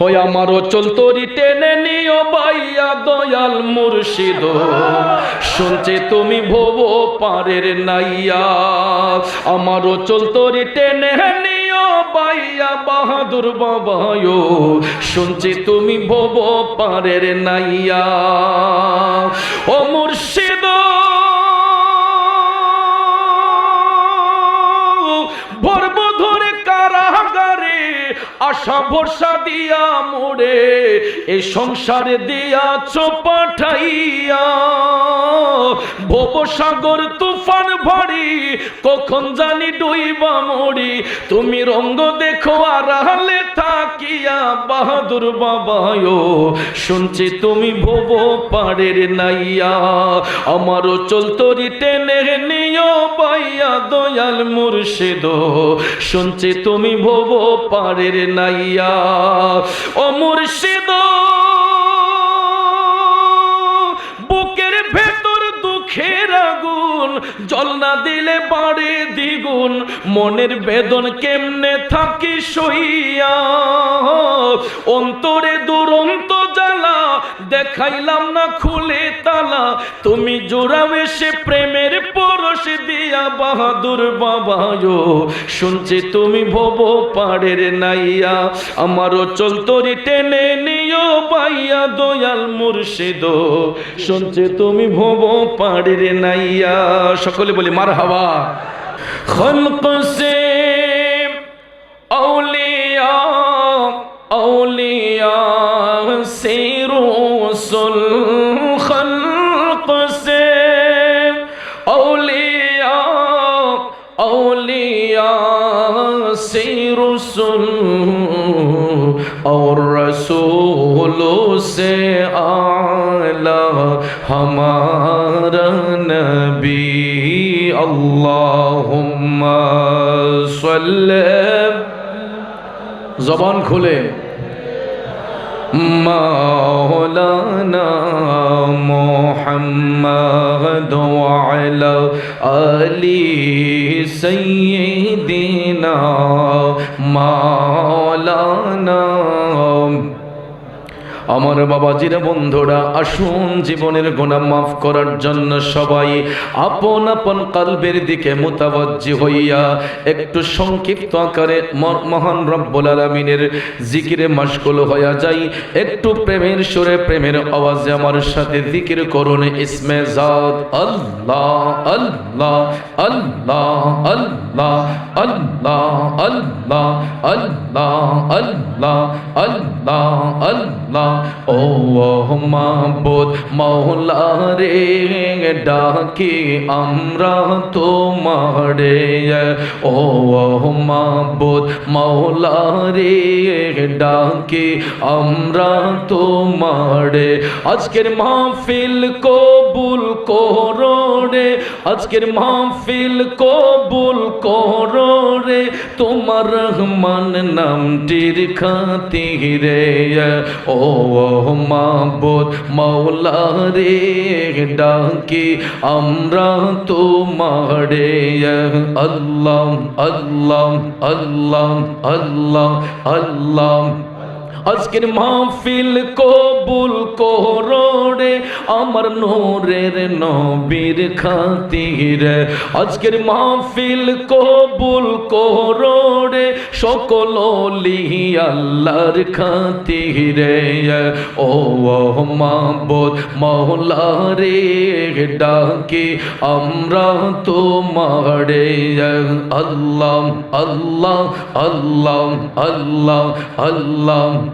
ওই আমারও চলতরি টেনে নিও বাইয়া দয়াল মুর্শিদ। শুনছে তুমি ভব পারের নাইয়া। আমারও চলতরি টেনে নিও বাইয়া বাহাদুর বাবায়। শুনছি তুমি ভব পারের নাইয়া। আশা ভরসা দিয়া মোড়ে এ সংসারে দিয়া চোপাঠাইয়া সাগর তুফান ভারী, কখন জানি ডুইবা মরি তুমি রঙ্গ দেখো আর হালে থাকিয়া বাহাদুর বাবায়, শুনছি তুমি ভব পাড়ের নাইয়া। আমারও চলতরি টেনে নিও বাইয়া দয়াল মুর্শিদ, শুনছি তুমি ভব পাড়ের নাইয়া। ও মুর্শিদ দ্বিগুণ মনের বেদন কেমনে থাকি সইয়া। অন্তরে দুরন্ত জ্বালা, দেখাইলাম না খুলে তালা। তুমি জোড়াবে সে প্রেমের পরশ দিয়া, বাহাদুর বাবায়ো। শুনছি তুমি ভব পাড়ের নাইয়া, আমারও চলতরি টেনে নিও বাইয়া দয়াল মুর্শিদ। শুনছে তুমি ভব পাড়ের নাইয়া। সকলে বলি মার হাওয়া خلق سيم أولياء أولياء سير رسل. خلق سيم أولياء أولياء سير رسل. أو رسولوں سے اعلی ہمارا نبی اللہم صلی زبان کھلے مولانا محمد وعلا علی سیدنا مولانا আমার বাবাজিরা বন্ধুরা আসুন জীবনের গোনা মাফ করার জন্য সবাই আপন আপন কালবের দিকে মোতাবজ্জি হইয়া একটু সংক্ষিপ্ত আকারে মহান রব্বুল আলমিনের জিকিরে মাসগুল হইয়া যাই একটু প্রেমের সুরে প্রেমের আওয়াজে আমার সাথে জিকির করুন ইসমে জাত আল্লাহ আল্লাহ আল্লাহ আল্লাহ আল্লাহ আল্লাহ আল্লাহ আল্লাহ আল্লাহ আল্লাহ ও মাহবুদ মৌলা রে ডাকি আমরা তোমারে ও মাহবুদ মৌলা রে ডাকি আমরা তোমারে আজকের মাহফিল কবুল করো রে আজকের মাহফিল কবুল করো রে তোমার রহমান নামটির খাতিরে ও মাহবুদ মৌলারে ডাকি আমরা তোমারে আল্লাহ আল্লাহ আল্লাহ আল্লাহ আল্লাহ। আজকের মাহফিল কবুল করো রে, আমার নোরের নবীর খাতির। আজকের মাহফিল কবুল করো রে, সকল লিহি আল্লাহর খাতির। ও মাহবুদ মৌলা রে ডাকি আমরা তোমারে। আল্লাহ আল্লাহ আল্লাহ আল্লাহ আল্লাহ।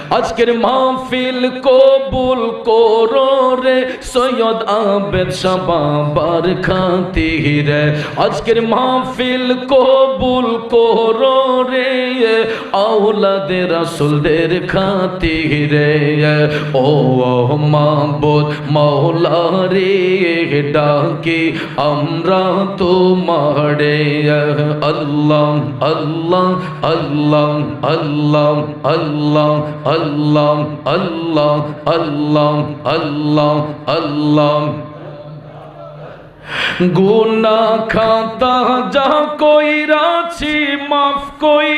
আজকের মাহফিল কবুল করো রে, সৈয়দ আবেদ সাবাবার খাতির। আজকের মাহফিল কবুল করো রে আউলাদে রাসুলদের খাতির। ও মাহবুদ মৌলা রে ডাকি আমরা তোমারে। আল্লাহ আল্লাহ আল্লাহ আল্লাহ আল্লাহ আল্লাহ আল্লাহ আল্লাহ আল্লাহ আল্লাহ আল্লাহ। গুনা খাতা যা কইরাছি মাফ কই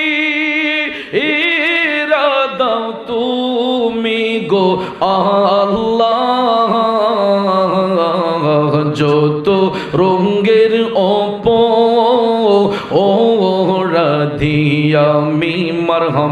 দাও তুমি গো আল্লাহ।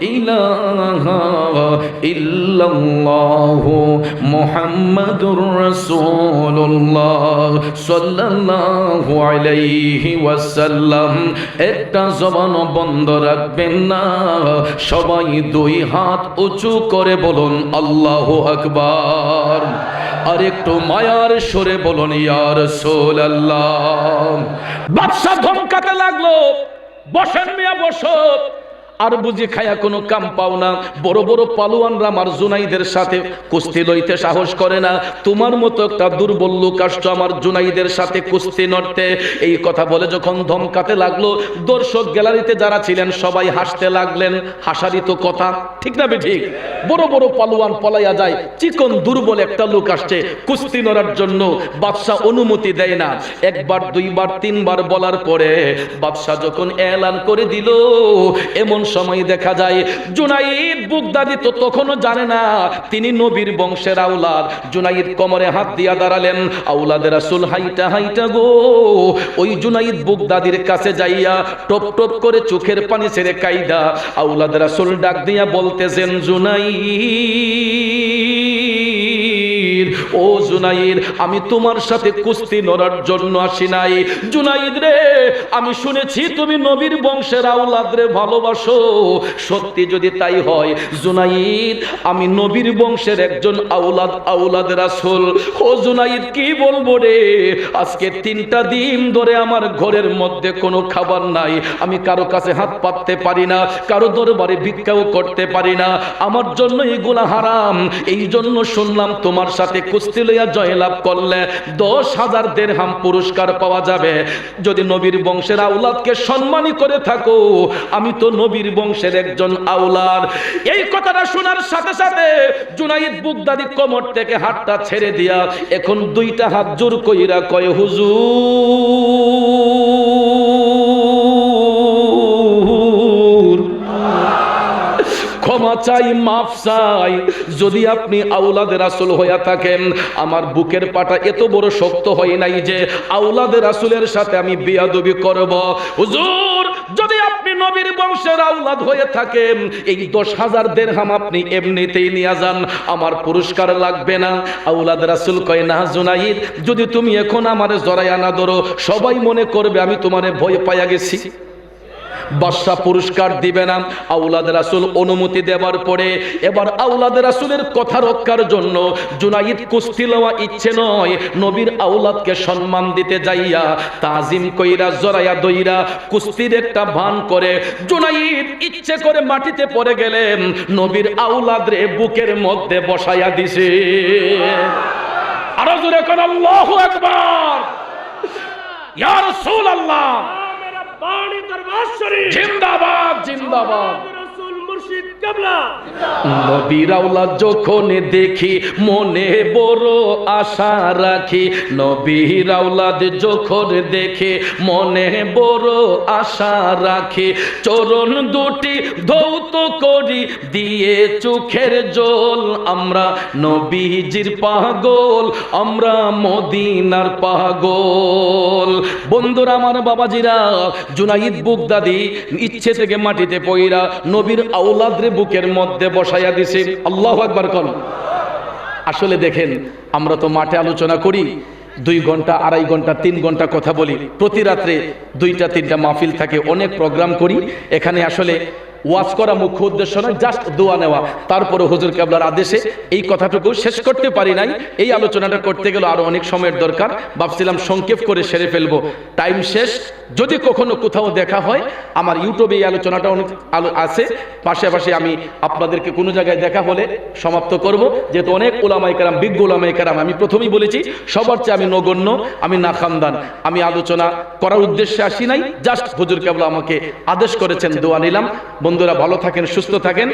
ইলাহা ইল্লাল্লাহু মুহাম্মাদুর রাসূলুল্লাহ সাল্লাল্লাহু আলাইহি ওয়াসাল্লাম। একটা জবান বন্ধ রাখবেন না। সবাই দুই হাত উঁচু করে বলুন, আল্লাহু আকবার। আর একটু মায়ার সরে বলুন ইয়ার সোল্লাহ বাদশাহ ধমকাতে লাগল, বসেন মিয়া বসত আর বুঝি খায়া কোনো কাম পাও না। বড় বড় পালোয়ানরা আমার জুনাইদের সাথে কুস্তি লইতে সাহস করে না। তোমার মতো একটা দুর্বল লোক আসছো আমার জুনাইদের সাথে কুস্তি নড়তে। এই কথা বলে যখন ধমকাতে লাগল, দর্শক গ্যালারিতে যারা ছিলেন সবাই হাসতে লাগলেন। হাসারই তো কথা, ঠিক না বে ঠিক বড় বড় পালোয়ান পলাইয়া যায়, চিকন দুর্বল একটা লোক আসছে কুস্তি নড়ার জন্য। বাদশাহ অনুমতি দেয় না। একবার, দুইবার, তিনবার বলার পরে বাদশাহ যখন এলান করে দিল, এমন সময় দেখা যায়। জুনাইদ বুগদাদি তো তখনও জানে না। তিনি নবীর বংশের আউলাদ জুনাইদ কমরে হাত দিয়া দাঁড়ালেন। আউলাদের রাসূল, হাইটা হাইটা গো। ওই জুনাইদ বুগদাদির কাছে যাইয়া টপ টপ করে চোখের পানি ছেড়ে কাইদা। আউলাদের রাসূল ডাক দিয়া বলতেছেন, জুনাইদ ও জুনাইদ, আমি তোমার সাথে কুস্তি নড়ার জন্য আসি নাই। জুনাইদ রে, আমি শুনেছি তুমি নবীর বংশের আউলাদ রে, ভালোবাসো। সত্যি যদি তাই হয়, জুনাইদ, আমি নবীর বংশের একজন আউলাদ আউলাদ রাসূল। ও জুনাইদ, কি বলব রে? আজকে তিনটা দিন ধরে আমার ঘরের মধ্যে কোনো খাবার নাই। আমি কারও কাছে হাত পাততে পারি না, কারও দরবারে ভিক্ষাও করতে পারি না। আমার জন্য এগুলা হারাম। এই জন্য শুনলাম তোমার সাথে কুস্তি লইয়া জয়লাভ করলে দশ হাজার দেড়হাম পুরস্কার পাওয়া যাবে। যদি নবীর বংশের আউলাদকে সম্মানী করে থাকো, আমি তো নবীর বংশের একজন আউলাদ। এই কথাটা শোনার সাথে সাথে জুনাইদ বুগদাদি কোমর থেকে হাতটা ছেড়ে দিয়া এখন দুইটা হাত জোর কইরা কয়, হুজুর চাই, মাফ চাই। যদি আপনি আউলাদের আসল হইয়া থাকেন, আমার বুকের পাটা এত বড় শক্ত হয় নাই যে আউলাদের আসলের সাথে আমি বিয়াদবি করব। হুজুর, যদি আপনি নবীর বংশের আউলাদ হয়ে থাকেন, এই দশ হাজার দেড়হাম আপনি এমনিতেই নিয়ে যান, আমার পুরস্কার লাগবে না। আউলাদ রাসুল কয়, না জুনাইদ, যদি তুমি এখন আমার জরায়া না ধরো, সবাই মনে করবে আমি তোমারে ভয় পাইয়া গেছি। বাদশাহ পুরস্কার দিবে না। আউলাদ রাসুল অনুমতি দেওয়ার পরে এবার আউলাদ রাসুলের কথা রক্ষার জন্য জুনাইদ কুস্তি লওয়া ইচ্ছে নয়। নবীর আউলাদকে সম্মান দিতে যাইয়া তাজিম কইরা জরাইয়া দইরা কুস্তির একটা ভান করে। জুনাইদ ইচ্ছে করে মাটিতে পড়ে গেলেন। নবীর আউলাদ রে বুকের মধ্যে বসাইয়া দিছে। আরও জোরে কোন, আল্লাহু আকবার। ইয়া রাসূলুল্লাহ। जिंदाबाद जिंदाबाद। নবীরাওলা যখন দেখি, মনে বড় আশা রাখি। নবীরাওলাদ যখন দেখি, মনে বড় আশা রাখি। চরণ দুটি ধৌত করি, দিয়ে চোখের জল। আমরা নবীজির পাগল, আমরা মদিনার পাগল। বন্ধুরা, আমার বাবাজিরা, জুনাইদ বুক দাদি ইচ্ছে থেকে মাটিতে পইরা নবীর আউল আউলাদরে বুকের মধ্যে বসাইয়া দিছে। আল্লাহ একবার কল আসলে দেখেন, আমরা তো মাঠে আলোচনা করি, দুই ঘণ্টা, আড়াই ঘণ্টা, তিন ঘণ্টা কথা বলি। প্রতি রাত্রে দুইটা, তিনটা মাহফিল থাকে, অনেক প্রোগ্রাম করি। এখানে আসলে ওয়াজ করা মুখ্য উদ্দেশ্য নয় জাস্ট দোয়া নেওয়া। তারপরে হুজুর কেবলার আদেশে এই কথাটুকু শেষ করতে পারি নাই। এই আলোচনাটা করতে গেলে আরও অনেক সময়ের দরকার। ভাবছিলাম সংক্ষেপ করে সেরে ফেলব। টাইম শেষ। যদি কখনো কোথাও দেখা হয়, আমার ইউটিউবে এই আলোচনাটা অনেক আলো আছে। পাশাপাশি আমি আপনাদেরকে কোনো জায়গায় দেখা হলে সমাপ্ত করব। যেহেতু অনেক ওলামাই কারাম, বিজ্ঞ ওলামাই কারাম, আমি প্রথমেই বলেছি, সবার চেয়ে আমি নগণ্য, আমি না খামদান আমি আলোচনা করার উদ্দেশ্যে আসি নাই। জাস্ট হুজুর কেবলা আমাকে আদেশ করেছেন, দোয়া নিলাম। বন্ধুরা ভালো থাকেন সুস্থ থাকেন।